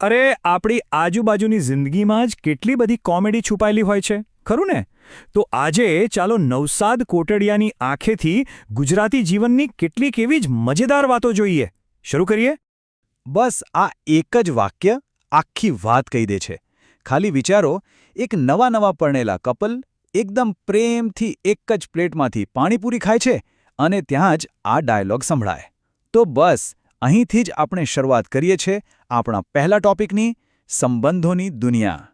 અરે, આપણી આજુબાજુની જિંદગીમાં જ કેટલી બધી કોમેડી છુપાયેલી હોય છે, ખરું ને? તો આજે ચાલો નવસાદ કોટડિયાની આંખેથી ગુજરાતી જીવનની કેટલીક એવી જ મજેદાર વાતો જોઈએ. શરૂ કરીએ? બસ, આ એક જ વાક્ય આખી વાત કહી દે છે. ખાલી વિચારો, એક નવા નવા પરણેલા કપલ એકદમ પ્રેમથી એક જ પ્લેટમાંથી પાણીપુરી ખાય છે અને ત્યાં જ આ ડાયલોગ સંભળાય. તો બસ અહીંથી જ આપણે શરૂઆત કરીએ છીએ આપણા પહેલા ટોપિકની સંબંધોની દુનિયા.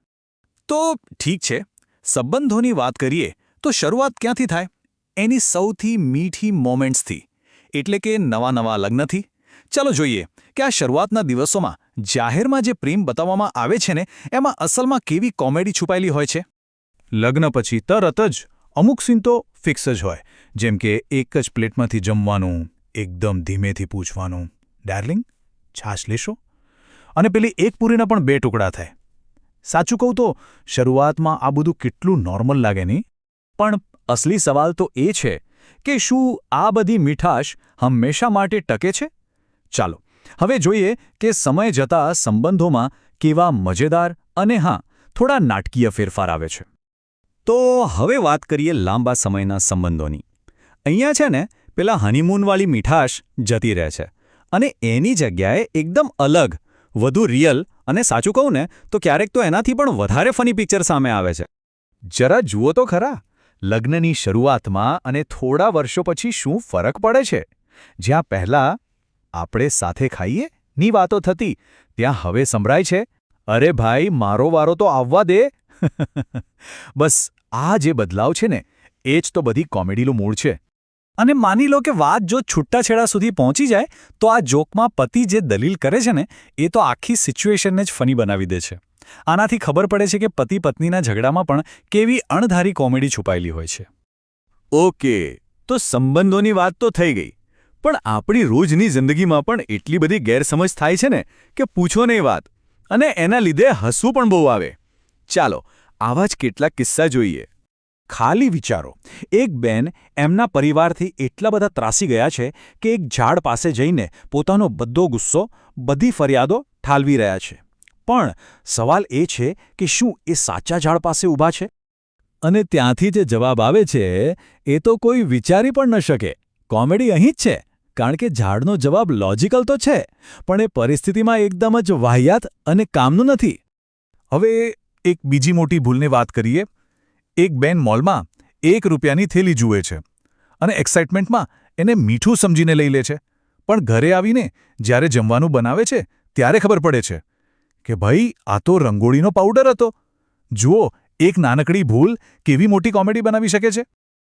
તો ઠીક છે, સંબંધોની વાત કરીએ તો શરૂઆત ક્યાંથી થાય? એની સૌથી મીઠી મોમેન્ટ્સથી, એટલે કે નવા નવા લગ્નથી. ચાલો જોઈએ કે આ શરૂઆતના દિવસોમાં જાહેરમાં જે પ્રેમ બતાવવામાં આવે છે ને, એમાં અસલમાં કેવી કોમેડી છુપાયેલી હોય છે? લગ્ન પછી તરત જ અમુક સીન તો ફિક્સ જ હોય, જેમ કે એક જ પ્લેટમાંથી જમવાનું, એકદમ ધીમેથી પૂછવાનું. ડાર્લિંગ, છાશ લેશો અને પેલી એક પૂરીના પણ બે ટુકડા થાય. સાચું કહું તો શરૂઆતમાં આ બધું કેટલું નોર્મલ લાગે નહીં, પણ અસલી સવાલ તો એ છે કે શું આ બધી મીઠાશ હંમેશા માટે ટકે છે? ચાલો, હવે જોઈએ કે સમય જતાં સંબંધોમાં કેવા મજેદાર અને હા, થોડા નાટકીય ફેરફાર આવે છે. તો હવે વાત કરીએ લાંબા સમયના સંબંધોની. અહીંયા છે ને, પેલા હનીમૂનવાળી મીઠાશ જતી રહે છે. અને એની જગ્યાએ એકદમ અલગ, વધુ રિયલ અને સાચું કહું ને, તો ક્યારેક તો એનાથી પણ વધારે ફની પિક્ચર સામે આવે છે. જરા જુઓ તો ખરા, લગ્નની શરૂઆતમાં અને થોડા વર્ષો પછી શું ફરક પડે છે? જ્યાં પહેલાં આપણે સાથે ખાઈએ ની વાતો થતી, ત્યાં હવે સંભળાય છે, અરે ભાઈ, મારો વારો તો આવવા દે. બસ, આ જે બદલાવ છે ને, એ જ તો બધી કોમેડીનું મૂળ છે. અને માની લો કે વાત જો છૂટાછેડા સુધી પહોંચી જાય, તો આ જોકમાં પતિ જે દલીલ કરે છે ને, એ તો આખી સિચ્યુએશનને જ ફની બનાવી દે છે. આનાથી ખબર પડે છે કે પતિ પત્નીના ઝઘડામાં પણ કેવી અણધારી કોમેડી છુપાયેલી હોય છે. ઓકે, તો સંબંધોની વાત તો થઈ ગઈ, પણ આપણી રોજની જિંદગીમાં પણ એટલી બધી ગેરસમજ થાય છે ને, કે પૂછો નહીં વાત, અને એના લીધે હસવું પણ બહુ આવે. ચાલો, આવા જ કેટલાક કિસ્સા જોઈએ. ખાલી વિચારો. એક બેન એમના પરિવારથી એટલા બધા ત્રાસી ગયા છે કે એક ઝાડ પાસે જઈને પોતાનો બધો ગુસ્સો, બધી ફરિયાદો ઠાલવી રહ્યા છે. પણ સવાલ એ છે કે શું એ સાચા ઝાડ પાસે ઊભા છે? અને ત્યાંથી જે જવાબ આવે છે, એ તો કોઈ વિચારી પણ ન શકે. કોમેડી અહીં જ છે, કારણ કે ઝાડનો જવાબ લોજિકલ તો છે, પણ એ પરિસ્થિતિમાં એકદમ જ વાહિયાત અને કામનું નથી. હવે એક બીજી મોટી ભૂલની વાત કરીએ. એક બેન મોલમાં એક રૂપિયાની થેલી જુએ છે અને એક્સાઇટમેન્ટમાં એને મીઠું સમજીને લઈ લે છે. પણ ઘરે આવીને જ્યારે જમવાનું બનાવે છે, ત્યારે ખબર પડે છે કે ભાઈ, આ તો રંગોળીનો પાવડર હતો. જુઓ, એક નાનકડી ભૂલ કેવી મોટી કોમેડી બનાવી શકે છે.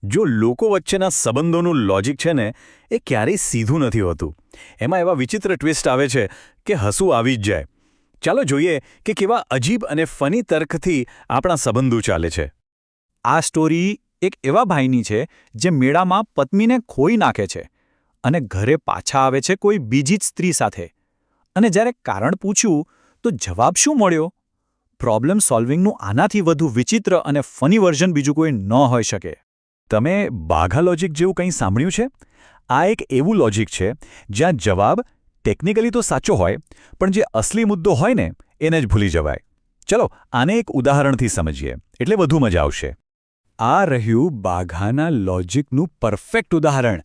જો લોકો વચ્ચેના સંબંધોનું લોજિક છે ને, એ ક્યારેય સીધું નથી હોતું. એમાં એવા વિચિત્ર ટ્વિસ્ટ આવે છે કે હસવું આવી જ જાય. ચાલો જોઈએ કે કેવા અજીબ અને ફની તર્કથી આપણા સંબંધો ચાલે છે. આ સ્ટોરી એક એવા ભાઈની છે જે મેળામાં પત્નીને ખોઈ નાખે છે અને ઘરે પાછા આવે છે કોઈ બીજી જ સ્ત્રી સાથે. અને જ્યારે કારણ પૂછ્યું, તો જવાબ શું મળ્યો? પ્રોબ્લેમ સોલ્વિંગનું આનાથી વધુ વિચિત્ર અને ફની વર્ઝન બીજું કોઈ ન હોઈ શકે. તમે બાઘા લોજિક જેવું કંઈ સાંભળ્યું છે? આ એક એવું લોજિક છે, જ્યાં જવાબ ટેકનિકલી તો સાચો હોય, પણ જે અસલી મુદ્દો હોય ને, એને જ ભૂલી જવાય. ચલો, આને એક ઉદાહરણથી સમજીએ, એટલે વધુ મજા આવશે. આ રહ્યું બાઘાના લોજિકનું પરફેક્ટ ઉદાહરણ.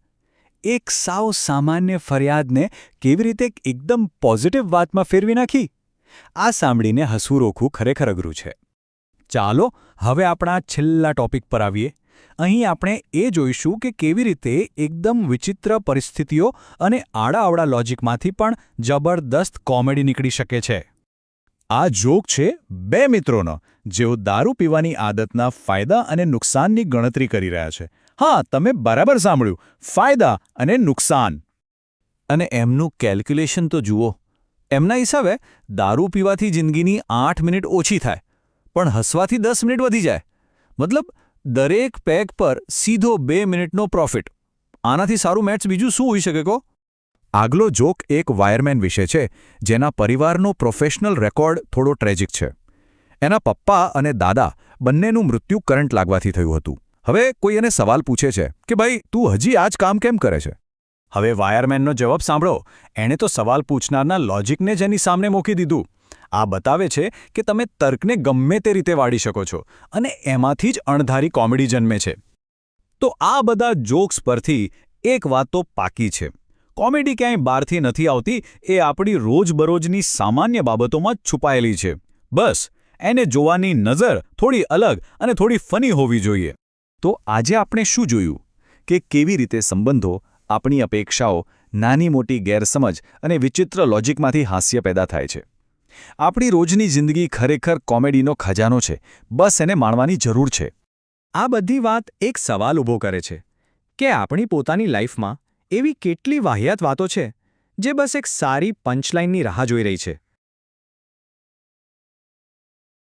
એક સાવ સામાન્ય ફરિયાદને કેવી રીતે એકદમ પોઝિટિવ વાતમાં ફેરવી નાખી? આ સાંભળીને હસવું રોખવું ખરેખર અઘરું છે. ચાલો, હવે આપણા છેલ્લા ટોપિક પર આવીએ. અહીં આપણે એ જોઈશું કે કેવી રીતે એકદમ વિચિત્ર પરિસ્થિતિઓ અને આડાઅવળા લોજિકમાંથી પણ જબરદસ્ત કોમેડી નીકળી શકે છે. આ જોક છે બે મિત્રોનો, જેઓ દારૂ પીવાની આદતના ફાયદા અને નુકસાનની ગણતરી કરી રહ્યા છે. હા, તમે બરાબર સાંભળ્યું. ફાયદા અને નુકસાન. અને એમનું કેલ્ક્યુલેશન તો જુઓ. એમના હિસાબે, દારૂ પીવાથી જિંદગીની આઠ મિનિટ ઓછી થાય, પણ હસવાથી દસ મિનિટ વધી જાય. મતલબ, દરેક પેગ પર સીધો બે મિનિટનો પ્રોફિટ આનાથી સારું મેટ્સ બીજું શું હોઈ શકે કહો? આગલો જોક એક વાયરમેન વિશે છે, જેના પરિવારનો પ્રોફેશનલ રેકોર્ડ થોડો ટ્રેજિક છે. એના પપ્પા અને દાદા બંનેનું મૃત્યુ કરંટ લાગવાથી થયું હતું. હવે કોઈ એને સવાલ પૂછે છે કે ભાઈ, તું હજી આ જ કામ કેમ કરે છે? હવે વાયરમેનનો જવાબ સાંભળો. એણે તો સવાલ પૂછનારના લોજિકને જ એની સામે મૂકી દીધું. આ બતાવે છે કે તમે તર્કને ગમે તે રીતે વાળી શકો છો અને એમાંથી જ અણધારી કોમેડી જન્મે છે. તો આ બધા જોક્સ પરથી એક વાત તો પાકી છે. કોમેડી ક્યાંય બહારથી નથી આવતી, એ આપણી રોજબરોજની સામાન્ય બાબતોમાં જ છુપાયેલી છે. બસ, એને જોવાની નજર થોડી અલગ અને થોડી ફની હોવી જોઈએ. તો આજે આપણે શું જોયું? કે કેવી રીતે સંબંધો, આપણી અપેક્ષાઓ, નાની મોટી ગેરસમજ અને વિચિત્ર લોજિકમાંથી હાસ્ય પેદા થાય છે. આપણી રોજની જિંદગી ખરેખર કોમેડીનો ખજાનો છે. બસ એને માણવાની જરૂર છે. આ બધી વાત એક સવાલ ઊભો કરે છે. કે આપણી પોતાની લાઈફમાં એવી કેટલી વાહિયાત વાતો છે જે બસ એક સારી પંચલાઇનની રાહ જોઈ રહી છે.